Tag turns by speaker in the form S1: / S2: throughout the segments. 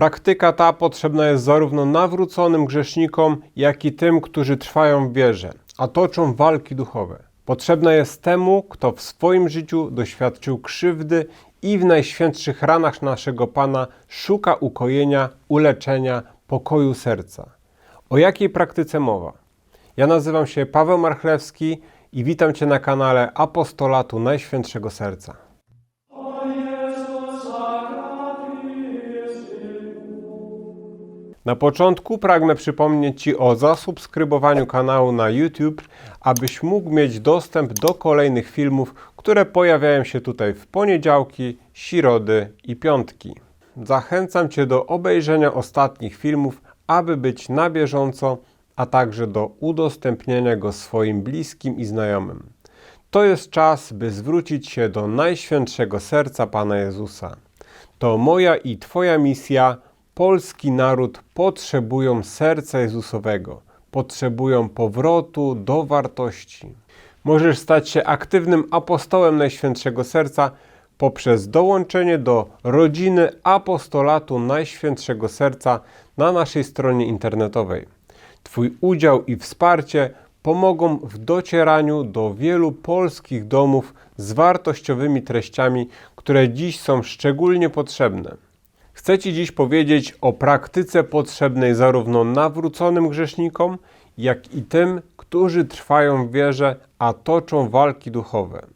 S1: Praktyka ta potrzebna jest zarówno nawróconym grzesznikom, jak i tym, którzy trwają w wierze, a toczą walki duchowe. Potrzebna jest temu, kto w swoim życiu doświadczył krzywdy i w najświętszych ranach naszego Pana szuka ukojenia, uleczenia, pokoju serca. O jakiej praktyce mowa? Ja nazywam się Paweł Marchlewski i witam Cię na kanale Apostolatu Najświętszego Serca. Na początku pragnę przypomnieć Ci o zasubskrybowaniu kanału na YouTube, abyś mógł mieć dostęp do kolejnych filmów, które pojawiają się tutaj w poniedziałki, środy i piątki. Zachęcam Cię do obejrzenia ostatnich filmów, aby być na bieżąco, a także do udostępnienia go swoim bliskim i znajomym. To jest czas, by zwrócić się do Najświętszego Serca Pana Jezusa. To moja i Twoja misja. Polski naród potrzebują serca Jezusowego, potrzebują powrotu do wartości. Możesz stać się aktywnym apostołem Najświętszego Serca poprzez dołączenie do rodziny apostolatu Najświętszego Serca na naszej stronie internetowej. Twój udział i wsparcie pomogą w docieraniu do wielu polskich domów z wartościowymi treściami, które dziś są szczególnie potrzebne. Chcę Ci dziś powiedzieć o praktyce potrzebnej zarówno nawróconym grzesznikom, jak i tym, którzy trwają w wierze, a toczą walki duchowe.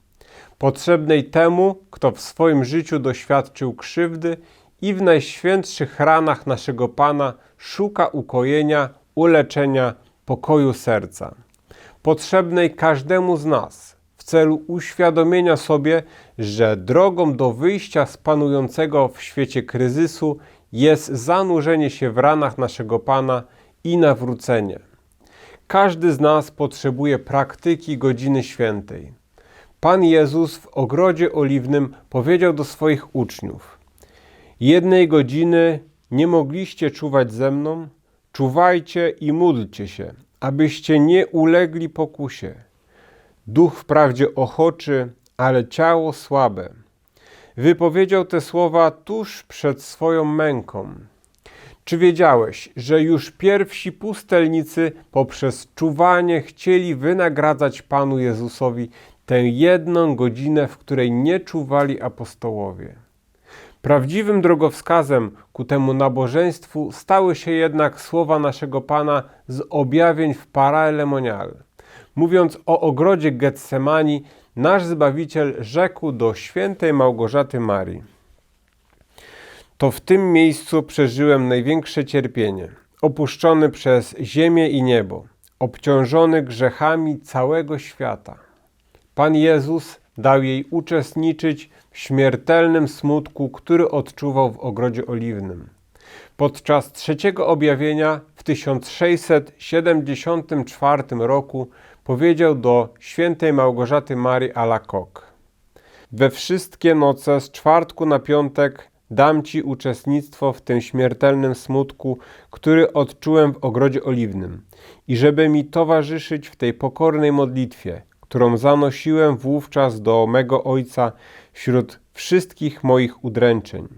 S1: Potrzebnej temu, kto w swoim życiu doświadczył krzywdy i w najświętszych ranach naszego Pana szuka ukojenia, uleczenia, pokoju serca. Potrzebnej każdemu z nas w celu uświadomienia sobie, że drogą do wyjścia z panującego w świecie kryzysu jest zanurzenie się w ranach naszego Pana i nawrócenie. Każdy z nas potrzebuje praktyki godziny świętej. Pan Jezus w ogrodzie oliwnym powiedział do swoich uczniów: Jednej godziny nie mogliście czuwać ze mną, czuwajcie i módlcie się, abyście nie ulegli pokusie. Duch wprawdzie ochoczy, ale ciało słabe. Wypowiedział te słowa tuż przed swoją męką. Czy wiedziałeś, że już pierwsi pustelnicy poprzez czuwanie chcieli wynagradzać Panu Jezusowi tę jedną godzinę, w której nie czuwali apostołowie? Prawdziwym drogowskazem ku temu nabożeństwu stały się jednak słowa naszego Pana z objawień w Paralemonial. Mówiąc o ogrodzie Getsemani, nasz Zbawiciel rzekł do świętej Małgorzaty Marii: To w tym miejscu przeżyłem największe cierpienie, opuszczony przez ziemię i niebo, obciążony grzechami całego świata. Pan Jezus dał jej uczestniczyć w śmiertelnym smutku, który odczuwał w ogrodzie oliwnym. Podczas trzeciego objawienia w 1674 roku powiedział do świętej Małgorzaty Marii Alacoque: We wszystkie noce z czwartku na piątek dam Ci uczestnictwo w tym śmiertelnym smutku, który odczułem w ogrodzie oliwnym, i żeby mi towarzyszyć w tej pokornej modlitwie, którą zanosiłem wówczas do mego Ojca wśród wszystkich moich udręczeń.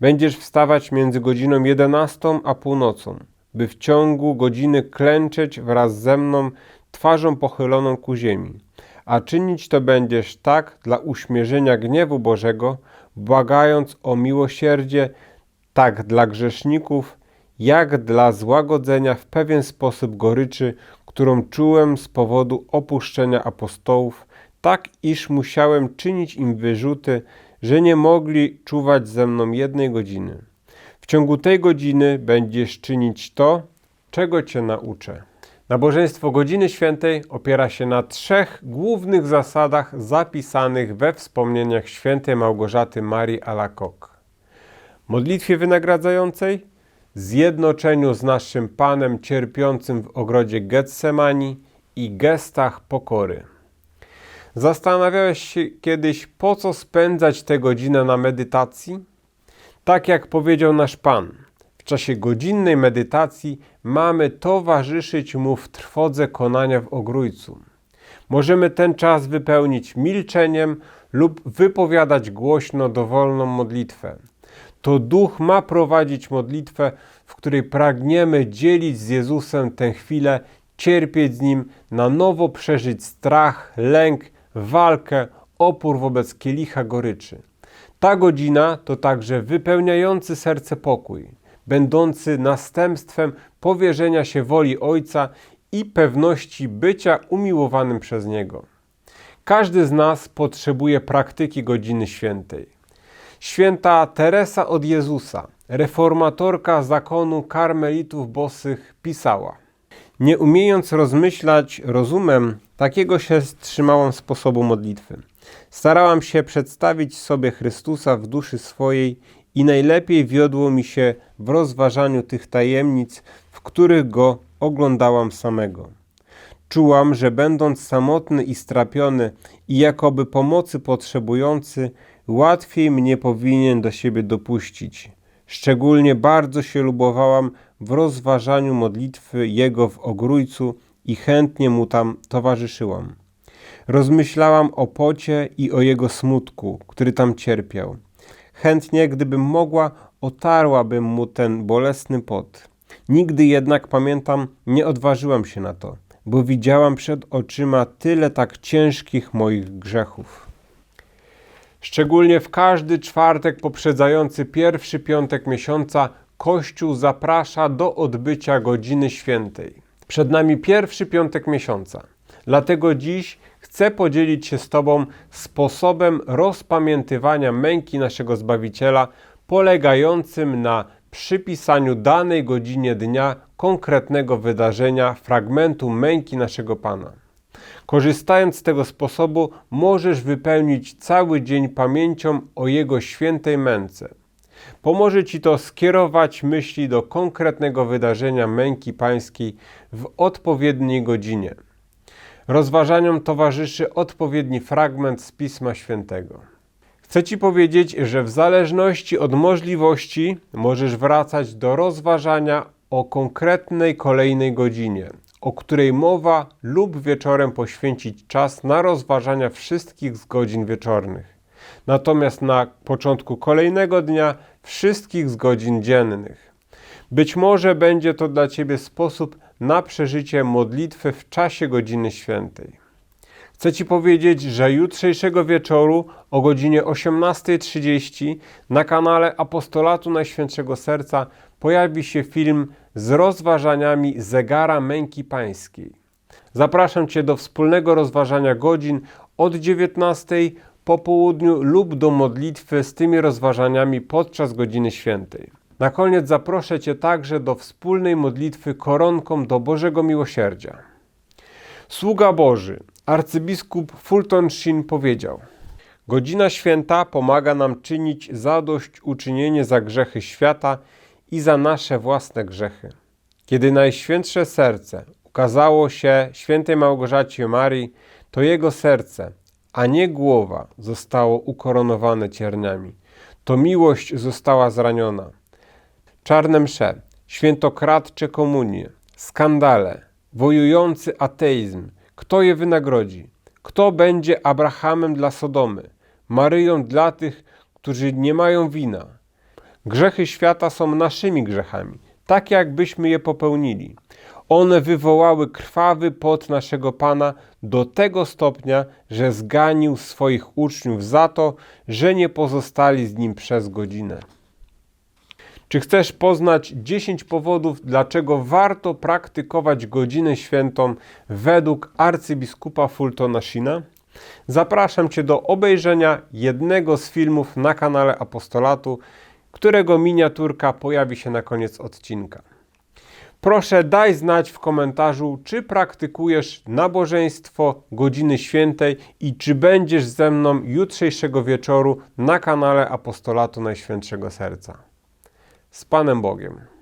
S1: Będziesz wstawać między godziną 11 a północą, by w ciągu godziny klęczeć wraz ze mną twarzą pochyloną ku ziemi. A czynić to będziesz tak dla uśmierzenia gniewu Bożego, błagając o miłosierdzie, tak dla grzeszników, jak dla złagodzenia w pewien sposób goryczy, którą czułem z powodu opuszczenia apostołów, tak iż musiałem czynić im wyrzuty, że nie mogli czuwać ze mną jednej godziny. W ciągu tej godziny będziesz czynić to, czego Cię nauczę. Nabożeństwo Godziny Świętej opiera się na trzech głównych zasadach zapisanych we wspomnieniach świętej Małgorzaty Marii Alacoque. Modlitwie wynagradzającej, zjednoczeniu z naszym Panem cierpiącym w ogrodzie Getsemani i gestach pokory. Zastanawiałeś się kiedyś, po co spędzać tę godzinę na medytacji? Tak jak powiedział nasz Pan – w czasie godzinnej medytacji mamy towarzyszyć mu w trwodze konania w ogrójcu. Możemy ten czas wypełnić milczeniem lub wypowiadać głośno dowolną modlitwę. To duch ma prowadzić modlitwę, w której pragniemy dzielić z Jezusem tę chwilę, cierpieć z Nim, na nowo przeżyć strach, lęk, walkę, opór wobec kielicha goryczy. Ta godzina to także wypełniający serce pokój, będący następstwem powierzenia się woli Ojca i pewności bycia umiłowanym przez Niego. Każdy z nas potrzebuje praktyki godziny świętej. Święta Teresa od Jezusa, reformatorka zakonu karmelitów bosych, pisała: Nie umiejąc rozmyślać rozumem, takiego się trzymałam sposobu modlitwy. Starałam się przedstawić sobie Chrystusa w duszy swojej i najlepiej wiodło mi się w rozważaniu tych tajemnic, w których go oglądałam samego. Czułam, że będąc samotny i strapiony i jakoby pomocy potrzebujący, łatwiej mnie powinien do siebie dopuścić. Szczególnie bardzo się lubowałam w rozważaniu modlitwy Jego w ogrójcu i chętnie mu tam towarzyszyłam. Rozmyślałam o pocie i o jego smutku, który tam cierpiał. Chętnie, gdybym mogła, otarłabym mu ten bolesny pot. Nigdy jednak, pamiętam, nie odważyłam się na to, bo widziałam przed oczyma tyle tak ciężkich moich grzechów. Szczególnie w każdy czwartek poprzedzający pierwszy piątek miesiąca Kościół zaprasza do odbycia godziny świętej. Przed nami pierwszy piątek miesiąca. Dlatego dziś chcę podzielić się z Tobą sposobem rozpamiętywania męki naszego Zbawiciela, polegającym na przypisaniu danej godzinie dnia konkretnego wydarzenia, fragmentu męki naszego Pana. Korzystając z tego sposobu, możesz wypełnić cały dzień pamięcią o Jego świętej męce. Pomoże Ci to skierować myśli do konkretnego wydarzenia męki pańskiej w odpowiedniej godzinie. Rozważaniom towarzyszy odpowiedni fragment z Pisma Świętego. Chcę Ci powiedzieć, że w zależności od możliwości możesz wracać do rozważania o konkretnej kolejnej godzinie, o której mowa, lub wieczorem poświęcić czas na rozważania wszystkich z godzin wieczornych. Natomiast na początku kolejnego dnia wszystkich z godzin dziennych. Być może będzie to dla Ciebie sposób na przeżycie modlitwy w czasie godziny świętej. Chcę Ci powiedzieć, że jutrzejszego wieczoru o godzinie 18.30 na kanale Apostolatu Najświętszego Serca pojawi się film z rozważaniami zegara męki pańskiej. Zapraszam Cię do wspólnego rozważania godzin od 19 po południu lub do modlitwy z tymi rozważaniami podczas godziny świętej. Na koniec zaproszę Cię także do wspólnej modlitwy koronką do Bożego Miłosierdzia. Sługa Boży, arcybiskup Fulton Sheen powiedział: Godzina święta pomaga nam czynić zadośćuczynienie za grzechy świata i za nasze własne grzechy. Kiedy Najświętsze Serce ukazało się świętej Małgorzacie Marii, to jego serce, a nie głowa, zostało ukoronowane cierniami. To miłość została zraniona. Czarne msze, świętokradcze komunie, skandale, wojujący ateizm. Kto je wynagrodzi? Kto będzie Abrahamem dla Sodomy, Maryją dla tych, którzy nie mają wina? Grzechy świata są naszymi grzechami, tak jakbyśmy je popełnili. One wywołały krwawy pot naszego Pana do tego stopnia, że zganił swoich uczniów za to, że nie pozostali z nim przez godzinę. Czy chcesz poznać 10 powodów, dlaczego warto praktykować godzinę świętą według arcybiskupa Fultona Shina? Zapraszam Cię do obejrzenia jednego z filmów na kanale Apostolatu, którego miniaturka pojawi się na koniec odcinka. Proszę daj znać w komentarzu, czy praktykujesz nabożeństwo godziny świętej i czy będziesz ze mną jutrzejszego wieczoru na kanale Apostolatu Najświętszego Serca. Z Panem Bogiem.